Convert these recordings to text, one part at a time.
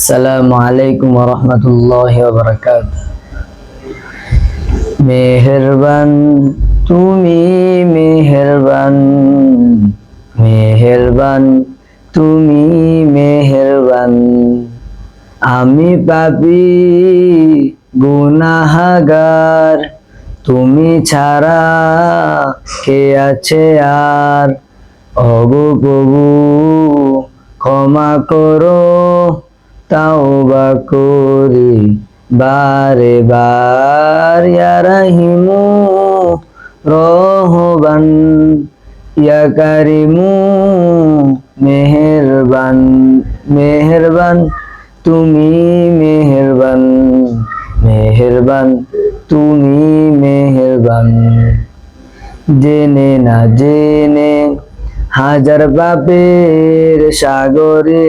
আসসালামু আলাইকুম রহমতুল্লাহ বরকাত মেহেরবান, তুমি মেহেরবান মেহেরবান, তুমি মেহেরবান। আমি পাপি, গুনাহাগার, তুমি ছাড়া কে আছে আর? অগো প্রভু, ক্ষমা করো। তাওবা করি বারে বার, ইয়া রাহিমু রহবান, ইয়া কারিমু মেহেরবান মেহেরবান, তুমি মেহেরবান মেহেরবান, তুমি মেহেরবান। জেনে না জেনে হাজার পাপের সাগরে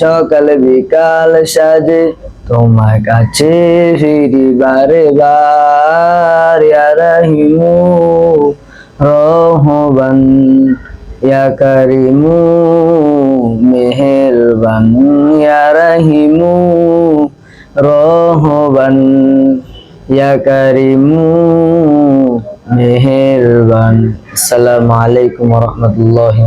সকাল বিকাল সাজে, তোমার কাছে ফিরি বারে বার রাহিমু রহবান ইয়া কারিমু, মেহেরবান, ইয়া রাহিমু রহবান ইয়া কারিমু, মেহেরবান। আসসালামু আলাইকুম ওয়া রাহমাতুল্লাহি